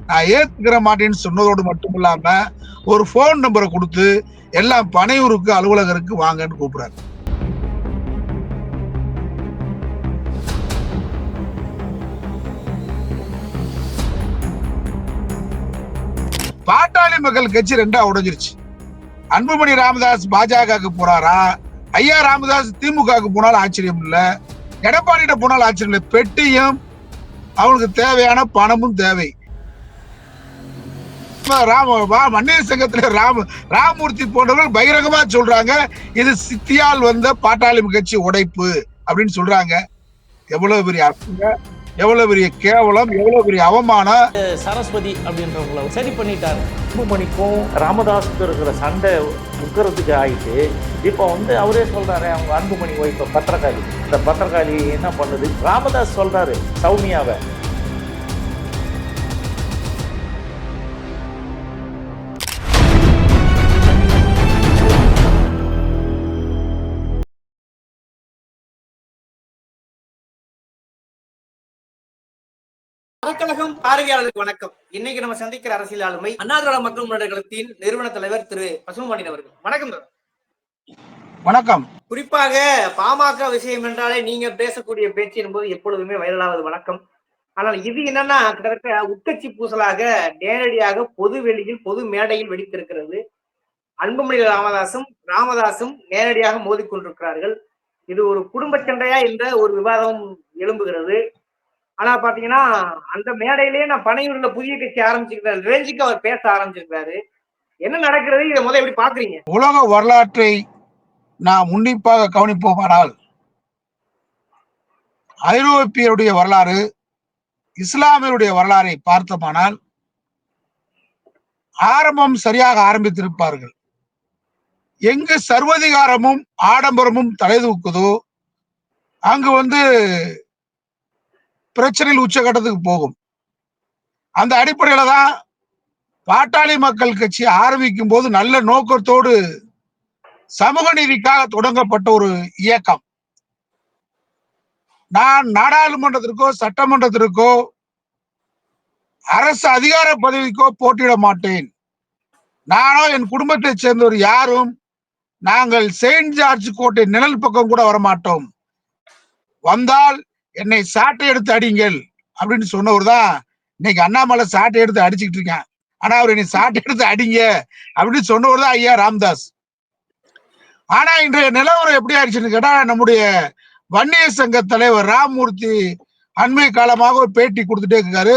நான் ஏத்துக்கிற மாட்டேன்னு சொன்னதோடு மட்டும் இல்லாம ஒரு போன் நம்பரை கொடுத்து எல்லாம் பனையூருக்கு அலுவலகருக்கு வாங்கன்னு கூப்பிடுறாரு. பாட்டாளி மக்கள் கட்சி ரெண்டா உடைஞ்சிருச்சு. அன்புமணி ராமதாஸ் பாஜகவுக்கு போறாரா? ஐயா ராமதாஸ் திமுகவுக்கு போனாலும் ஆச்சரியம் இல்ல. எடப்பாடிட்ட போனாலும் ஆச்சரியம் இல்லை. பெட்டியும் அவனுக்கு தேவையான பணமும் தேவை. ராம வா- சங்கத்துல ராம ராமமூர்த்தி போன்றவர்கள் பகிரங்கமா சொல்றாங்க. இது சித்தியால் வந்த பாட்டாளி கட்சி உடைப்பு அப்படின்னு சொல்றாங்க. எவ்வளவு பெரிய அர்த்தங்க எவ்வளவு பெரிய கேவலம் எவ்வளவு பெரிய அவமானம். சரஸ்வதி அப்படின்றவங்கள சரி பண்ணிட்டாரு. அன்புமணிக்கும் ராமதாஸுக்கும் இருக்கிற சண்டை முக்கிறதுக்கு ஆயிட்டு இப்போ வந்து அவரே சொல்றாரு அவங்க அன்புமணி ஒய்ஃபை பத்திரகாளி. இந்த பத்திரகாளி என்ன பண்ணுது? ராமதாஸ் சொல்றாரு சௌமியாவை. அறக்கழகம் பார்வையாளர்களுக்கு வணக்கம். இன்னைக்கு நம்ம சந்திக்கிற அரசியல் ஆளுமை அண்ணாதிராவிட மக்கள் முன்னேற்ற கழகத்தின் நிறுவன தலைவர் திரு பசுமணியன் அவர்கள். வணக்கம் வணக்கம். குறிப்பாக பாமக விஷயம் என்றாலே நீங்க பேசக்கூடிய பேச்சு என்பது எப்பொழுதுமே வைரலாவது வணக்கம். ஆனால் இது என்னன்னா கிட்டத்தட்ட உட்கட்சி பூசலாக நேரடியாக பொது வெளியில் பொது மேடையில் வெடித்திருக்கிறது. அன்புமணி ராமதாசும் ராமதாசும் நேரடியாக மோதிக்கொண்டிருக்கிறார்கள். இது ஒரு குடும்ப சண்டையா என்ற ஒரு விவாதம் எழும்புகிறது. ஆனா பாத்தீங்கன்னா அந்த மேடையிலேயே நான் பனையூர்ல புதிய கட்சி ஆரம்பிச்சிருக்கிறாரு ரேஞ்சுக்கு அவர் பேச ஆரம்பிச்சிருக்கிறாரு என்ன நடக்கிறது? இதை முதல் எப்படி பாக்குறீங்க? உலக வரலாற்றை நாம் உன்னிப்பாக கவனிப்போமானால் ஐரோப்பியருடைய வரலாறு இஸ்லாமியருடைய வரலாறை பார்த்தோமானால் ஆரம்பம் சரியாக ஆரம்பித்திருப்பார்கள். எங்கு சர்வதிகாரமும் ஆடம்பரமும் தலைதூக்குதோ அங்கு வந்து பிரச்சனையில் உச்சகட்டத்துக்கு போகும். அந்த அடிப்படையில தான் பாட்டாளி மக்கள் கட்சி ஆரம்பிக்கும் போது நல்ல நோக்கத்தோடு சமூக நீதிக்காக தொடங்கப்பட்ட ஒரு இயக்கம். நான் நாடாளுமன்றத்திற்கோ சட்டமன்றத்திற்கோ அரசு அதிகார பதவிக்கோ போட்டியிட மாட்டேன். நானோ என் குடும்பத்தைச் சேர்ந்தவர் யாரும் நாங்கள் செயின்ட் ஜார்ஜ் கோட்டை நிழல் பக்கம் கூட வரமாட்டோம். வந்தால் என்னை சாட்டை எடுத்து அடிங்கள் அப்படின்னு சொன்னவர் தான் இன்னைக்கு அண்ணாமலை சாட்டை எடுத்து அடிச்சுக்கிட்டு இருக்கேன். ஆனா அவர் என்னை சாட்டை எடுத்து அடிங்க அப்படின்னு சொன்னவர் தான் ஐயா ராம்தாஸ். ஆனா இன்றைய நிலவரம் எப்படி ஆயிடுச்சுன்னு கேட்டா நம்முடைய வன்னிய சங்க தலைவர் ராமமூர்த்தி அண்மை காலமாக ஒரு பேட்டி கொடுத்துட்டே இருக்காரு.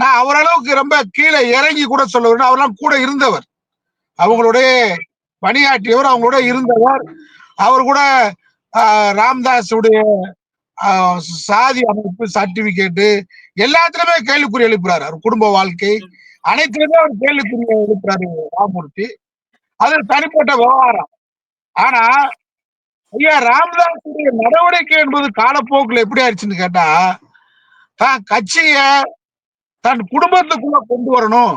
நான் அவரளவுக்கு ரொம்ப கீழே இறங்கி கூட சொல்லுவேன் அவரெல்லாம் கூட இருந்தவர். அவங்களுடைய பணியாற்றியவர் அவங்களோட இருந்தவர். அவர் கூட ராம்தாஸ் உடைய சாதி அமைப்பு சர்டிபிகேட்டு எல்லாத்துலயுமே கேள்விக்குறி எழுப்புறாரு. அவர் குடும்ப வாழ்க்கை அனைத்துலயுமே அவர் கேள்விக்குறி எழுப்புறாரு ராமமூர்த்தி. அது தனிப்பட்ட விவகாரம். ஆனா ஐயா ராமதாஸுடைய நடவடிக்கை என்பது காலப்போக்குல எப்படி ஆயிடுச்சுன்னு கேட்டா தான் கட்சிய தன் குடும்பத்துக்குள்ள கொண்டு வரணும்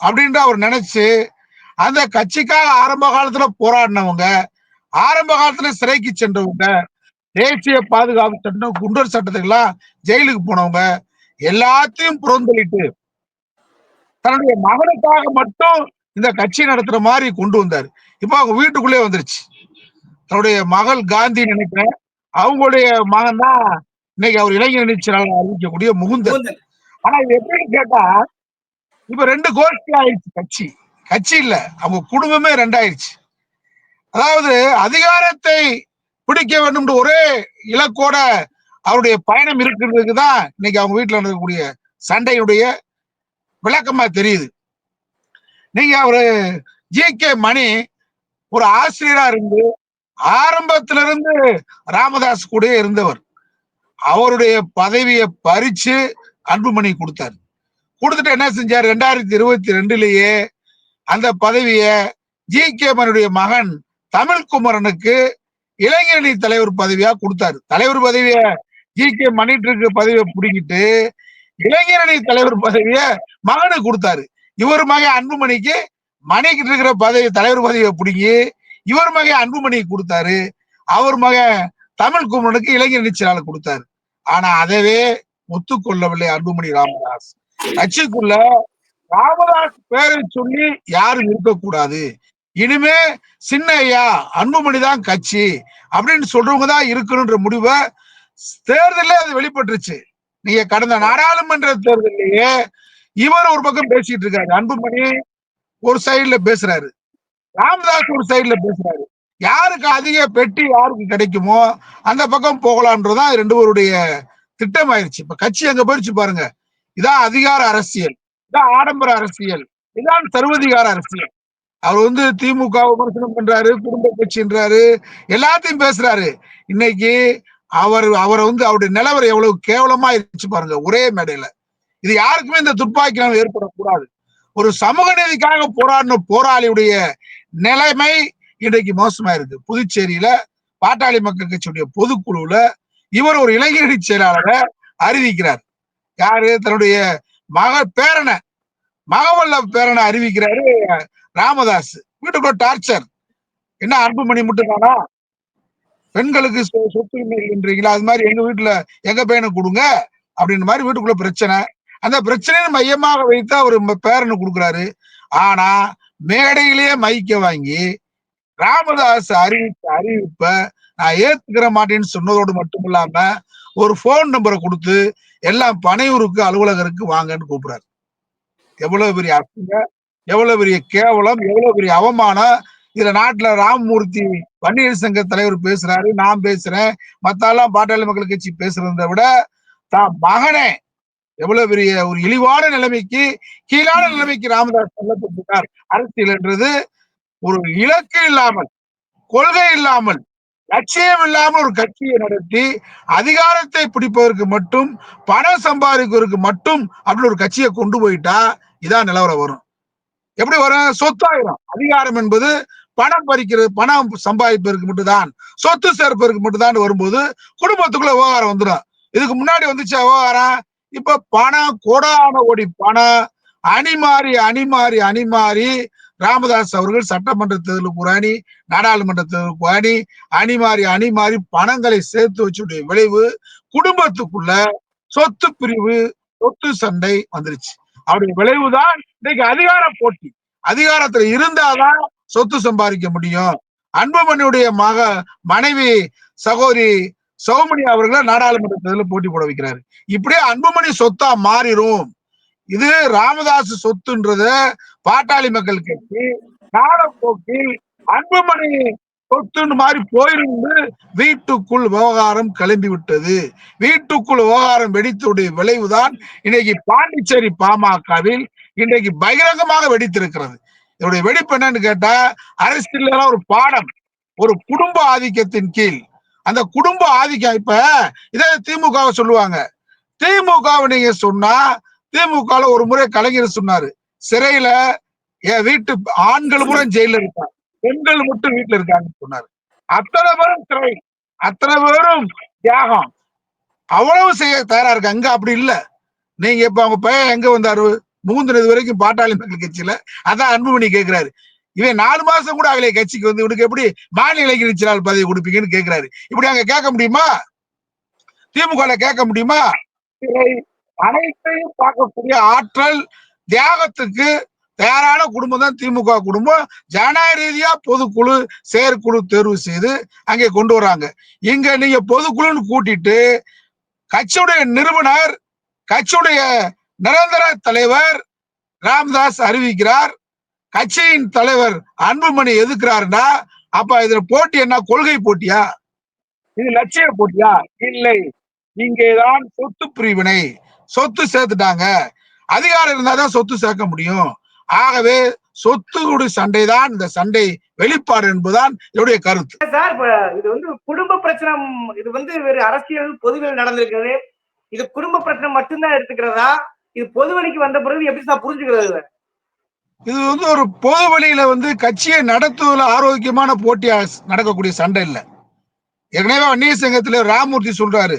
அப்படின்ட்டு அவர் நினைச்சு அந்த கட்சிக்காக ஆரம்ப காலத்துல போராடினவங்க ஆரம்ப காலத்துல சிறைக்கு சென்றவங்க தேசிய பாதுகாப்பு சட்டம் குண்டர் சட்டத்துக்கெல்லாம் ஜெயிலுக்கு போனவங்க எல்லாத்தையும் புறந்தள்ளிட்டு தன்னுடைய மகனுக்காக மட்டும் இந்த கட்சி நடத்துற மாதிரி கொண்டு வந்தாரு. இப்ப அவங்க வீட்டுக்குள்ளே வந்துருச்சு. தன்னுடைய மகள் காந்தி நினைக்கிறேன் அவங்களுடைய மகன் தான் இன்னைக்கு அவர் இளைஞர் நீச்சலாளர் அறிவிக்கக்கூடிய முகுந்தன். ஆனா இது எப்படின்னு கேட்டா இப்ப ரெண்டு கோஷ்டி ஆயிடுச்சு கட்சி. கட்சி இல்ல அவங்க குடும்பமே ரெண்டாயிருச்சு அதாவது அதிகாரத்தை பிடிக்க வேண்டும் ஒரே இலக்கோட அவருடைய பயணம் இருக்கிறதுக்கு தான் இன்னைக்கு அவங்க வீட்டுல நடக்கக்கூடிய சண்டையுடைய விளக்கமா தெரியுது. நீங்க அவரு ஜி கே மணி ஒரு ஆசிரியரா இருந்து ஆரம்பத்துல இருந்து ராமதாஸ் கூட இருந்தவர். அவருடைய பதவியை பறிச்சு அன்புமணி கொடுத்தாரு. கொடுத்துட்டு என்ன செஞ்சார்? ரெண்டாயிரத்தி இருபத்தி ரெண்டுலயே அந்த பதவிய ஜி கே மனுடைய மகன் தமிழ்குமரனுக்கு இளைஞரணி தலைவர் பதவியா கொடுத்தாரு. தலைவர் பதவிய ஜி கே மணிட்டு பதவியை பிடிக்கிட்டு இளைஞரணி தலைவர் பதவிய மகனுக்கு கொடுத்தாரு. இவர் மகன் அன்புமணிக்கு மணிக்கிட்டு இருக்கிற பதவி தலைவர் பதவியை பிடிங்கி இவர் மகன் அன்புமணிக்கு கொடுத்தாரு. அவர் மகன் தமிழ் குமரனுக்கு இளைஞர் நீச்சலாளர் கொடுத்தாரு. ஆனா அதவே ஒத்துக்கொள்ளவில்லை அன்புமணி ராமதாஸ். கட்சிக்குள்ள ராமதாஸ் பேரை சொல்லி யாரும் இருக்கக்கூடாது. இனிமே சின்ன ஐயா அன்புமணி தான் கட்சி அப்படின்னு சொல்றவங்க தான் இருக்கணும்ன்ற முடிவை தேர்தலே அது வெளிப்பட்டுருச்சு. நீங்க கடந்த நாடாளுமன்ற தேர்தலையே இவர் ஒரு பக்கம் பேசிட்டு இருக்காரு. அன்புமணி ஒரு சைடுல பேசுறாரு. ராமதாஸ் ஒரு சைடுல பேசுறாரு. யாருக்கு அதிக பெட்டி யாருக்கு கிடைக்குமோ அந்த பக்கம் போகலான்றதான் ரெண்டு பேருடைய திட்டம் ஆயிருச்சு இப்ப கட்சி அங்க போயிடுச்சு பாருங்க. இதான் அதிகார அரசியல். இதான் ஆடம்பர அரசியல். இதான் சர்வதிகார அரசியல். அவர் வந்து திமுக விமர்சனம் பண்றாரு குடும்ப கட்சின்றாரு எல்லாத்தையும் பேசுறாரு. இன்னைக்கு அவர் அவரை வந்து அவருடைய நிலவரம் எவ்வளவு கேவலமா இருந்துச்சு பாருங்க ஒரே மேடையில. இது யாருக்குமே இந்த துப்பாக்கி ஏற்படக்கூடாது. ஒரு சமூக நீதிக்காக போராடின போராளியுடைய நிலைமை இன்றைக்கு மோசமா இருக்கு புதுச்சேரியில பாட்டாளி மக்கள் கட்சியுடைய பொதுக்குழுவுல இவர் ஒரு இளைஞரணி செயலாளரை அறிவிக்கிறார். யாரு? தன்னுடைய மக பேரனை மகவல்ல பேரனை அறிவிக்கிறாரு. ராமதாஸ் வீட்டுக்குள்ள டார்ச்சர் என்ன அன்புமணி மட்டும் தானா பெண்களுக்கு சொ- சொத்துரிமை இல்லைன்றீங்களா? அது மாதிரி எங்க வீட்டுல எங்க பையனை கொடுங்க அப்படின்ற மாதிரி வீட்டுக்குள்ள பிரச்சனை. அந்த பிரச்சனையை மையமாக வைத்து அவர் பேரனு கொடுக்குறாரு. ஆனா மேடையிலேயே மைக்க வாங்கி ராமதாஸ் அறிவித்த அறிவிப்ப நான் ஏத்துக்கிற மாட்டேன்னு சொன்னதோடு மட்டும் இல்லாம ஒரு போன் நம்பரை கொடுத்து எல்லாம் பனையூருக்கு அலுவலகருக்கு வாங்கன்னு கூப்பிடுறாரு. எவ்வளவு பெரிய அசிங்க எவ்வளவு பெரிய கேவலம் எவ்வளவு பெரிய அவமானம். இதுல நாட்டுல ராமமூர்த்தி வன்னியர் சங்க தலைவர் பேசுறாரு நான் பேசுறேன். மத்தாலாம் பாட்டாளி மக்கள் கட்சி பேசுறதை விட தான் மகனே. எவ்வளவு பெரிய ஒரு இழிவான நிலைமைக்கு கீழான நிலைமைக்கு ராமதாஸ் தள்ளப்பட்டிருக்கார். அரசியல் என்றது ஒரு இலக்கு இல்லாமல் கொள்கை இல்லாமல் லட்சியம் இல்லாமல் ஒரு கட்சியை நடத்தி அதிகாரத்தை பிடிப்பதற்கு மட்டும் பணம் சம்பாதிக்கிறதுக்கு மட்டும் அப்படின்னு ஒரு கட்சியை கொண்டு போயிட்டா இதான் நிலவரம் வரும். எப்படி வரும்? சொத்தாயிரும். அதிகாரம் என்பது பணம் பறிக்கிறது பணம் சம்பாதிப்பதற்கு மட்டும்தான். சொத்து சேர்ப்பதற்கு மட்டும்தான் வரும்போது குடும்பத்துக்குள்ள விவகாரம் வந்துடும். இதுக்கு முன்னாடி வந்துச்சு விவகாரம்? இப்ப பணம் கோடான கோடி பணம் அணி மாறி அணி மாறி அணி மாறி ராமதாஸ் அவர்கள் சட்டமன்ற தேர்தலுக்கு ஒரு அணி நாடாளுமன்ற தேர்தலுக்கு ஒரு அணி அணி மாறி அணி மாறி பணங்களை சேர்த்து வச்சுடைய விளைவு குடும்பத்துக்குள்ள சொத்து பிரிவு சொத்து சண்டை வந்துருச்சு. அவருடைய விளைவுதான் இன்னைக்கு அதிகார போட்டி. அதிகாரத்துல இருந்தாதான் சொத்து சம்பாதிக்க முடியும். அன்புமணியுடைய மக மனைவி சகோதரி சௌமணி அவர்களை நாடாளுமன்ற தேர்தலில் போட்டி போட வைக்கிறாரு. இப்படியே அன்புமணி சொத்தா மாறிடும் இது ராமதாஸ் சொத்துன்றத பாட்டாளி மக்கள் கட்சி காலப்போக்கில் அன்புமணி சொத்துன்னு மாதிரி போயிருந்து வீட்டுக்குள் விவகாரம் கிளம்பி விட்டது. வீட்டுக்குள் விவகாரம் வெடித்துடைய விளைவுதான் இன்னைக்கு பாண்டிச்சேரி பாமகவில் இன்றைக்கு பகிரங்கமாக வெடித்திருக்கிறது. இதனுடைய வெடிப்பு என்னன்னு கேட்டா அரசியல் ஒரு பாடம் ஒரு குடும்ப ஆதிக்கத்தின் கீழ். அந்த குடும்ப ஆதிக்கம் இப்ப இதை திமுகவை சொல்லுவாங்க. திமுகவை நீங்க சொன்னா திமுக ஒரு முறை கலைஞர் சொன்னாரு. சிறையில என் வீட்டு ஆண்கள் பூரா ஜெயில இருக்காங்க. பெண்கள் மட்டும் வீட்டுல இருக்காங்கன்னு சொன்னாரு. அத்தனை பேரும் சிறை அத்தனை பேரும் தியாகம். அவ்வளவு செய்ய தயாரா இருக்காங்க. அங்க அப்படி இல்ல. நீங்க இப்ப அவங்க பையன் எங்க வந்தாரு? மூந்தினது வரைக்கும் பாட்டாளி மக்கள் கட்சியில. அதான் அன்புமணி கேக்குறாரு. இவன் நாலு மாசம் கூட அகலைய கட்சிக்கு வந்து இவனுக்கு எப்படி மாநில இளைஞர் செயலாளர் பதவி கொடுப்பீங்கன்னு கேட்கிறாரு இப்படி அங்க கேட்க முடியுமா? திமுக கேட்க முடியுமா? அனைத்தையும் பார்க்கக்கூடிய ஆற்றல் தியாகத்துக்கு தயாரான குடும்பம் தான் திமுக குடும்பம். ஜனநாயக ரீதியா பொதுக்குழு செயற்குழு தேர்வு செய்து அங்கே கொண்டு வராங்க. இங்க நீங்க பொதுக்குழுன்னு கூட்டிட்டு கட்சியுடைய நிறுவனர் கட்சியுடைய நிரந்தர தலைவர் ராம்தாஸ் அறிவிக்கிறார். கட்சியின் தலைவர் அன்புமணி எதுக்குறாருன்னா அப்ப இதுல போட்டி என்ன? கொள்கை போட்டியா? இது லட்சிய போட்டியா? இல்லை. இங்கேதான் சொத்து பிரிவினை. சொத்து சேர்த்துட்டாங்க. அதிகாரம் இருந்தாதான் சொத்து சேர்க்க முடியும். ஆகவே சொத்துடைய சண்டை தான் இந்த சண்டை வெளிப்பாடு என்பதுதான் என்னுடைய கருத்து. சார் இது வந்து குடும்ப பிரச்சனை இது வந்து வேறு அரசியல் பொதுவில் நடந்திருக்கிறது. இது குடும்ப பிரச்சனை மட்டும்தான் எடுத்துக்கிறதா? இது பொது வழிக்கு வந்த பிறகு எப்படி சார் புரிஞ்சுக்கிறது இது? வந்து ஒரு பொது வழியில வந்து கட்சியை நடத்துவதில் ஆரோக்கியமான போட்டியா நடக்கக்கூடிய சண்டை இல்லை. ஏற்கனவே அந்நிய சங்கத்துல ராமூர்த்தி சொல்றாரு.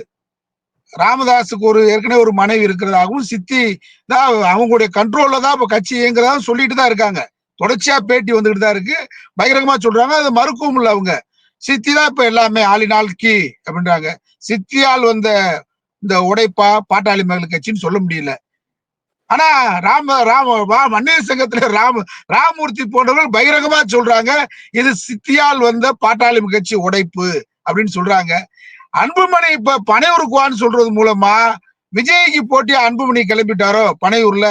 ராமதாஸுக்கு ஒரு ஏற்கனவே ஒரு மனைவி இருக்கிறதாகவும் சித்தி தான் அவங்களுடைய கண்ட்ரோல்ல தான் இப்ப கட்சி இயங்குறதா சொல்லிட்டு தான் இருக்காங்க. தொடர்ச்சியா பேட்டி வந்துகிட்டு தான் இருக்கு. பகிரங்கமா சொல்றாங்க. அது மறுக்கவும் இல்லை அவங்க. சித்தி தான் இப்ப எல்லாமே ஆளினால் கீ அப்படின்றாங்க. சித்தியால் வந்த இந்த உடைப்பா பாட்டாளி மகள் கட்சின்னு சொல்ல முடியல. ஆனா ராம ராம மன்னிய சங்கத்துல ராம ராமமூர்த்தி போன்றவர்கள் பகிரங்கமா சொல்றாங்க இது சித்தியால் வந்த பாட்டாளி கட்சி உடைப்பு அப்படின்னு சொல்றாங்க. அன்புமணி இப்ப பனையூருக்குவான்னு சொல்றது மூலமா விஜய்க்கு போட்டி அன்புமணி கிளம்பிட்டாரோ பனையூர்ல?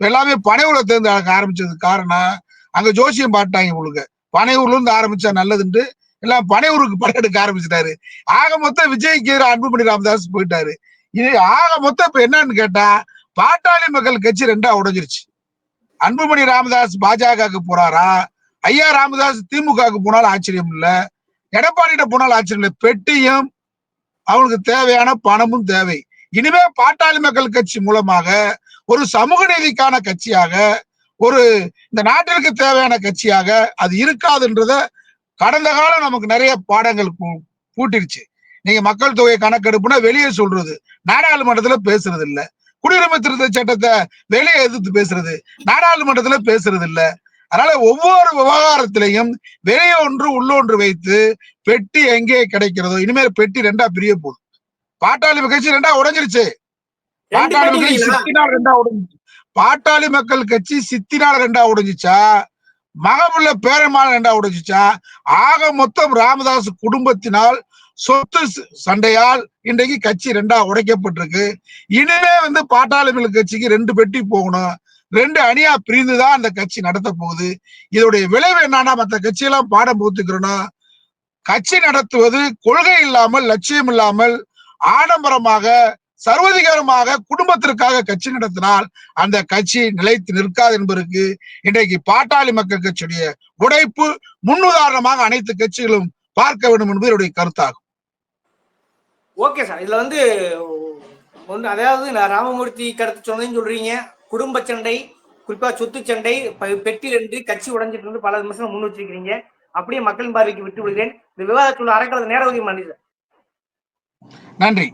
எல்லாமே பனையூர்ல தேர்ந்து ஆரம்பிச்சது காரணம் அங்க ஜோசியம் பாட்டாங்க உங்களுக்கு பனையூர்ல இருந்து ஆரம்பிச்சா நல்லதுன்ட்டு எல்லாம் பனையூருக்கு படையெடுக்க ஆரம்பிச்சிட்டாரு. ஆக மொத்தம் விஜய்க்கு அன்புமணி ராமதாஸ் போயிட்டாரு. இது ஆக மொத்தம் இப்ப என்னன்னு கேட்டா பாட்டாளி மக்கள் கட்சி ரெண்டா உடைஞ்சிருச்சு. அன்புமணி ராமதாஸ் பாஜகவுக்கு போறாரா? ஐயா ராமதாஸ் திமுகவுக்கு போனாலும் ஆச்சரியம் இல்ல. எடப்பாடிகிட்ட போனாலும் ஆச்சரியம் இல்லை. பெட்டியும் அவனுக்கு தேவையான பணமும் தேவை. இனிமே பாட்டாளி மக்கள் கட்சி மூலமாக ஒரு சமூக நீதிக்கான கட்சியாக ஒரு இந்த நாட்டிற்கு தேவையான கட்சியாக அது இருக்காதுன்றத கடந்த காலம் நமக்கு நிறைய பாடங்கள் பூ- பூட்டிருச்சு. நீங்க மக்கள் தொகை கணக்கெடுப்புனா வெளியே சொல்றது நாடாளுமன்றத்துல பேசுறது இல்லை குடியுரிமை திருத்த சட்டத்தை வெளியே எதிர்த்து பேசுறது. நாடாளுமன்றத்துல பேசுறது இல்ல. அதனால ஒவ்வொரு விவகாரத்திலையும் வெளியே ஒன்று உள்ளொன்று வைத்து பெட்டி எங்கே கிடைக்கிறதோ இனிமேல் பெட்டி ரெண்டா பிரிய போகுது பாட்டாளி கட்சி ரெண்டா உடைஞ்சிருச்சு. பாட்டாளி? சித்தினால் ரெண்டா உடைஞ்சிச்சு பாட்டாளி மக்கள் கட்சி சித்தினால் ரெண்டா உடைஞ்சிச்சா? மகமுள்ள பேரமான ரெண்டா உடைஞ்சிச்சா? ஆக மொத்தம் ராமதாஸ் குடும்பத்தினால் சொத்து ச- சண்டையால் இன்றைக்கு கட்சி ரெண்டா உடைக்கப்பட்டிருக்கு. இனிமே வந்து பாட்டாளி மக்கள் கட்சிக்கு ரெண்டு பெட்டி போகணும். ரெண்டு அணியா பிரிந்துதான் அந்த கட்சி நடத்த போகுது. இதோடைய விளைவு என்னன்னா மற்ற கட்சியெல்லாம் பாடம் போத்துக்கிறோம்னா கட்சி நடத்துவது கொள்கை இல்லாமல் லட்சியம் இல்லாமல் ஆடம்பரமாக சர்வதிகாரமாக குடும்பத்திற்காக கட்சி நடத்தினால் அந்த கட்சி நிலைத்து நிற்காது என்பதற்கு இன்றைக்கு பாட்டாளி மக்கள் கட்சியுடைய உடைப்பு முன்னுதாரணமாக அனைத்து கட்சிகளும் பார்க்க வேண்டும் என்பது என்னுடைய கருத்தாகும். ஓகே சார் இதுல வந்து ஒன்று அதாவது நான் ராமமூர்த்தி கருத்து சொன்னதுன்னு சொல்றீங்க. குடும்ப சண்டை குறிப்பா சொத்து சண்டை ப- பெட்டி ரெண்டு கட்சி உடைஞ்சிட்டு இருந்து பல விமர்சனம் முன் வச்சிருக்கீங்க அப்படியே மக்களின் பார்வைக்கு விட்டு விடுகிறேன் இந்த விவாதத்துள்ள அறக்களது நேர உதவி சார். நன்றி.